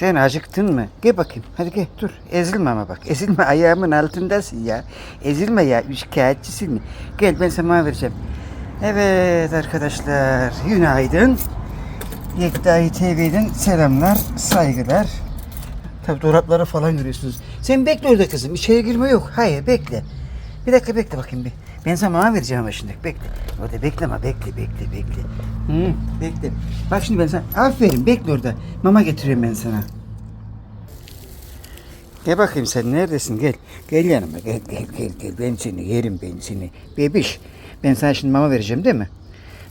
Sen acıktın mı? Gel bakayım. Hadi gel dur. Ezilme ama bak. Ezilme ayağımın altındasın ya. Ezilme ya. Şikayetçisin. Gel ben sana vereceğim. Evet arkadaşlar. Günaydın. Yektai TV'den selamlar, saygılar. Tabi dolapları falan görüyorsunuz. Sen bekle orada kızım. İçeri girme yok. Hayır bekle. Bir dakika bekle bakayım bir. Ben sana mama vereceğim ama şimdi. Bekle. Orada bekleme. Bekle bekle bekle. Hı, bekle. Bak şimdi ben sana. Aferin bekle orada. Mama getiriyorum ben sana. Gel bakayım sen neredesin gel. Gel yanıma gel gel gel gel. Ben seni yerim ben seni. Bebiş. Ben sana şimdi mama vereceğim değil mi?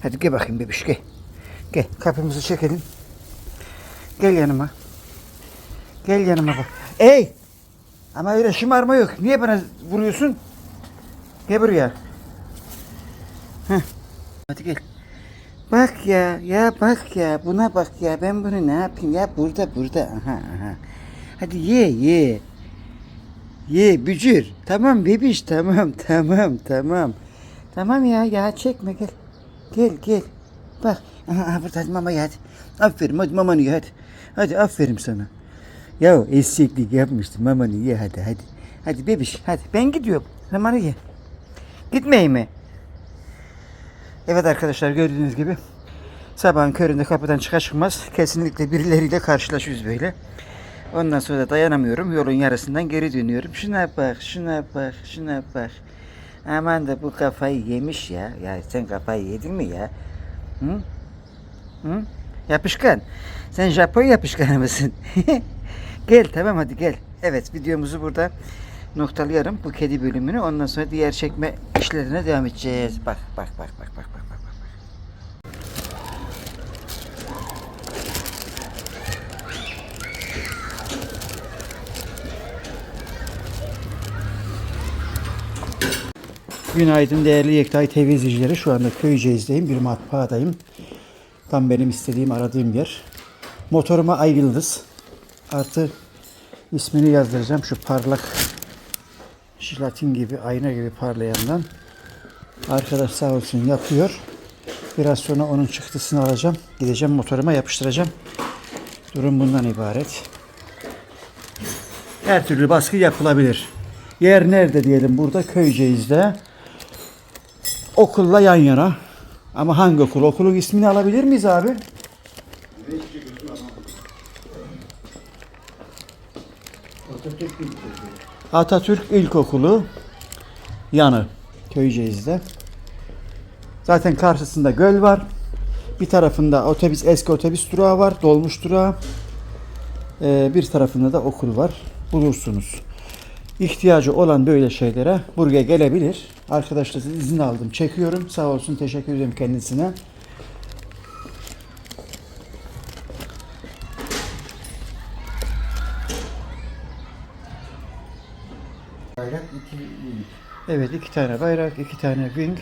Hadi gel bakayım bebiş gel. Gel kapımızı çekelim. Gel yanıma. Gel yanıma bak. Ey! Ama öyle şımarma yok. Niye bana vuruyorsun? Gel buraya. Heh. Hadi gel. Bak ya, ya bak ya, buna bak ya. Ben bunu ne yapayım ya? Burada, burada. Aha, aha. Hadi ye, ye. Ye, bücür. Tamam bebiş, tamam, tamam, tamam. Tamam ya, ya çekme gel. Gel, gel. Bak, aha, burada hadi mama ye hadi. Aferin, hadi mamanı ye hadi. Hadi aferin sana. Ya eşeklik yapmıştım mamanı ye hadi hadi. Hadi bebiş hadi ben gidiyorum. Mamanı ye. Gitmeyeyim mi? Evet arkadaşlar gördüğünüz gibi sabahın köründe kapıdan çıkar çıkmaz kesinlikle birileriyle karşılaşıyoruz böyle. Ondan sonra da dayanamıyorum. Yolun yarısından geri dönüyorum. Şuna bak, şuna bak, şuna bak. Aman da bu kafayı yemiş ya. Ya sen kafayı yedin mi ya? Hı? Hı? Yapışkan. Sen Japon yapışkanı mısın? gel tamam hadi gel. Evet videomuzu burada noktalayalım bu kedi bölümünü. Ondan sonra diğer çekme işlerine devam edeceğiz. Bak bak bak bak bak bak. bak. Günaydın değerli Yektay TV izleyicileri. Şu anda Köyceğiz'deyim. Bir matbaadayım. Tam benim istediğim, aradığım yer. Motoruma Ay Yıldız. Artı ismini yazdıracağım. Şu parlak jelatin gibi, ayna gibi parlayandan. Arkadaş sağ olsun yapıyor. Biraz sonra onun çıktısını alacağım. Gideceğim motoruma yapıştıracağım. Durum bundan ibaret. Her türlü baskı yapılabilir. Yer nerede diyelim burada Köyceğiz'de. Okulla yan yana. Ama hangi okul? Okulun ismini alabilir miyiz abi? Atatürk İlkokulu yanı Köyceğiz'de. Zaten karşısında göl var. Bir tarafında otobüs eski otobüs durağı var, dolmuş durağı. Ee, bir tarafında da okul var. Bulursunuz. İhtiyacı olan böyle şeylere buraya gelebilir. Arkadaşlar izin aldım. Çekiyorum. Sağ olsun. Teşekkür ederim kendisine. Bayrak iki wing. Evet iki tane bayrak, iki tane wing.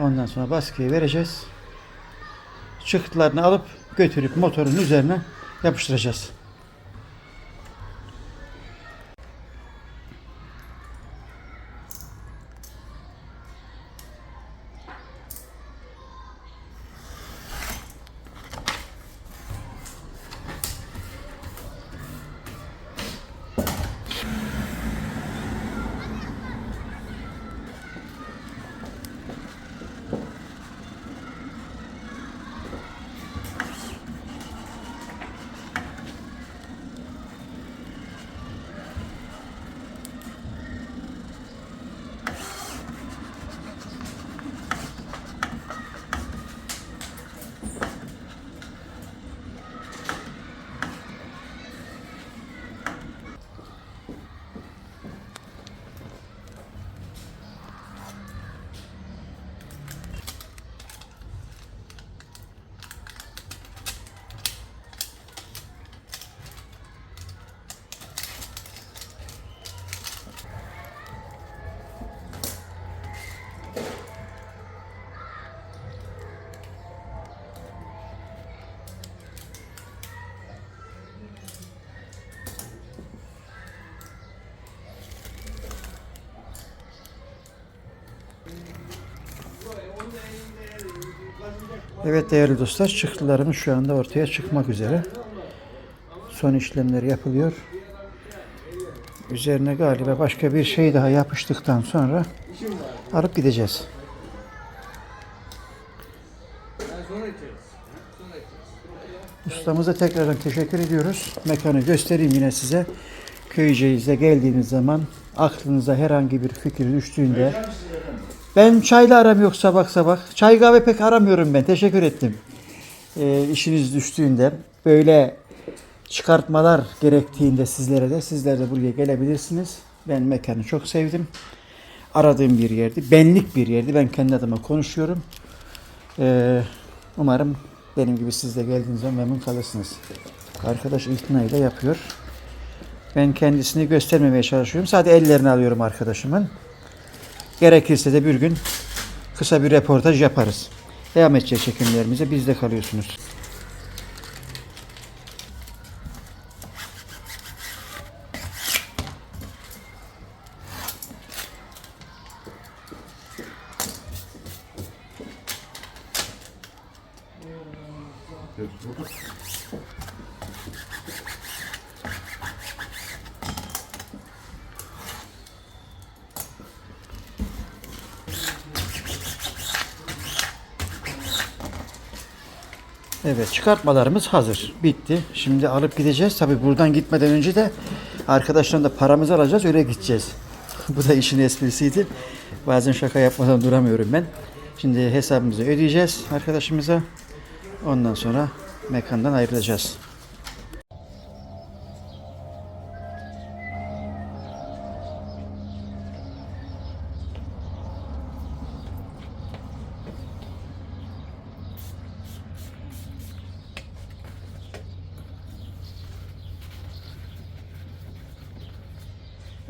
Ondan sonra baskıyı vereceğiz. Çıktılarını alıp götürüp motorun üzerine yapıştıracağız. Evet değerli dostlar çıktılarımız şu anda ortaya çıkmak üzere. son işlemler yapılıyor. Üzerine galiba başka bir şey daha yapıştıktan sonra alıp gideceğiz. Ustamıza tekrardan teşekkür ediyoruz. Mekanı göstereyim yine size. Köyceğiz'e geldiğiniz zaman aklınıza herhangi bir fikir düştüğünde ben çayla aram yok sabah sabah. Çay kahve pek aramıyorum ben. Teşekkür ettim. Ee, işiniz düştüğünde böyle çıkartmalar gerektiğinde sizlere de sizler de buraya gelebilirsiniz. Ben mekanı çok sevdim. Aradığım bir yerdi. Benlik bir yerdi. Ben kendi adıma konuşuyorum. Ee, umarım benim gibi siz de geldiğiniz zaman memnun kalırsınız. Arkadaş itinayla yapıyor. Ben kendisini göstermemeye çalışıyorum. Sadece ellerini alıyorum arkadaşımın. Gerekirse de bir gün kısa bir reportaj yaparız. Devam edecek çekimlerimize bizde kalıyorsunuz. Evet çıkartmalarımız hazır. Bitti. Şimdi alıp gideceğiz. Tabi buradan gitmeden önce de arkadaşlarım da paramızı alacağız öyle gideceğiz. Bu da işin esprisiydi. Bazen şaka yapmadan duramıyorum ben. Şimdi hesabımızı ödeyeceğiz arkadaşımıza. Ondan sonra mekandan ayrılacağız.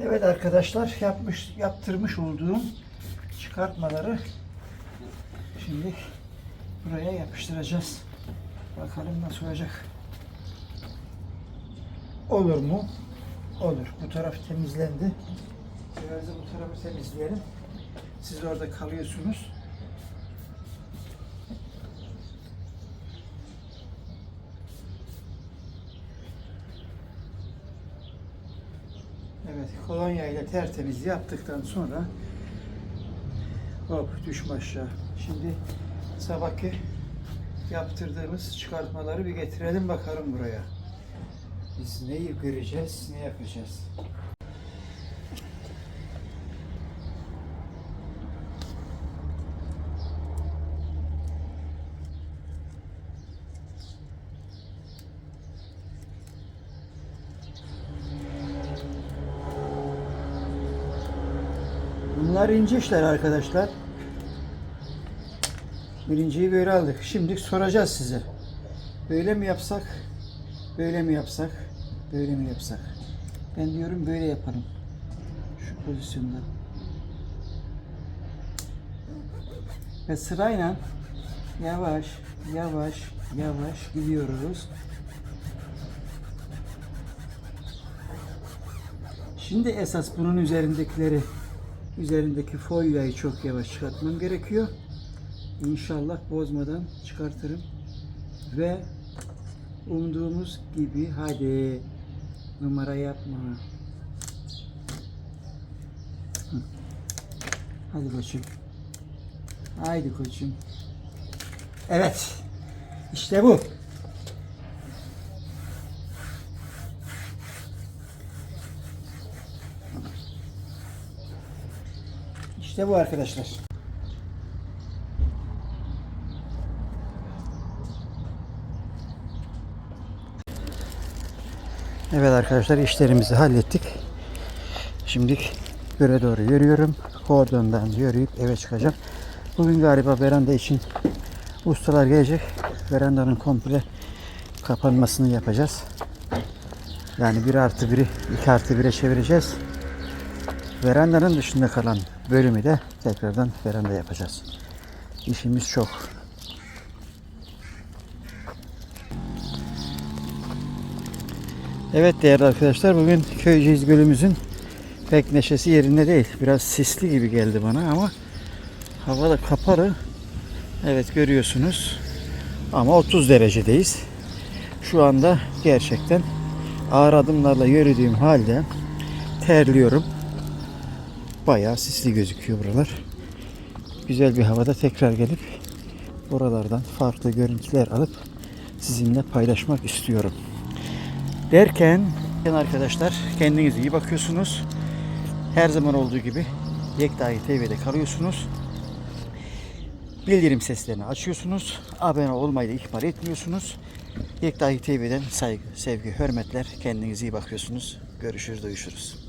Evet arkadaşlar yapmış yaptırmış olduğum çıkartmaları şimdi buraya yapıştıracağız. Bakalım nasıl olacak. Olur mu? Olur. Bu taraf temizlendi. Biraz da bu tarafı temizleyelim. Siz orada kalıyorsunuz. Evet, kolonya ile tertemiz yaptıktan sonra hop düşme aşağı. Şimdi sabahki yaptırdığımız çıkartmaları bir getirelim bakalım buraya. Biz neyi göreceğiz, ne yapacağız? Bunlar ince işler arkadaşlar. Birinciyi böyle aldık. Şimdi soracağız size. Böyle mi yapsak? Böyle mi yapsak? Böyle mi yapsak? Ben diyorum böyle yapalım. Şu pozisyonda. Ve sırayla yavaş, yavaş, yavaş gidiyoruz. Şimdi esas bunun üzerindekileri üzerindeki folyayı çok yavaş çıkartmam gerekiyor. İnşallah bozmadan çıkartırım. Ve umduğumuz gibi hadi numara yapma. Hadi koçum. Haydi koçum. Evet. İşte bu. İşte bu arkadaşlar. Evet arkadaşlar işlerimizi hallettik. Şimdi göre doğru yürüyorum. Kordondan yürüyüp eve çıkacağım. Bugün galiba veranda için ustalar gelecek. Verandanın komple kapanmasını yapacağız. Yani 1 artı 1'i 2 artı 1'e çevireceğiz. Verandanın dışında kalan bölümü de tekrardan veranda yapacağız. İşimiz çok. Evet değerli arkadaşlar bugün Köyceğiz Gölümüzün pek neşesi yerinde değil. Biraz sisli gibi geldi bana ama hava da kapalı. Evet görüyorsunuz. Ama 30 derecedeyiz. Şu anda gerçekten ağır adımlarla yürüdüğüm halde terliyorum. Bayağı sisli gözüküyor buralar. Güzel bir havada tekrar gelip buralardan farklı görüntüler alıp sizinle paylaşmak istiyorum. Derken arkadaşlar kendinize iyi bakıyorsunuz. Her zaman olduğu gibi Yektahi TV'de kalıyorsunuz. Bildirim seslerini açıyorsunuz. Abone olmayı da ihmal etmiyorsunuz. Yektahi TV'den saygı, sevgi, hürmetler. Kendinize iyi bakıyorsunuz. Görüşürüz, duyuşuruz.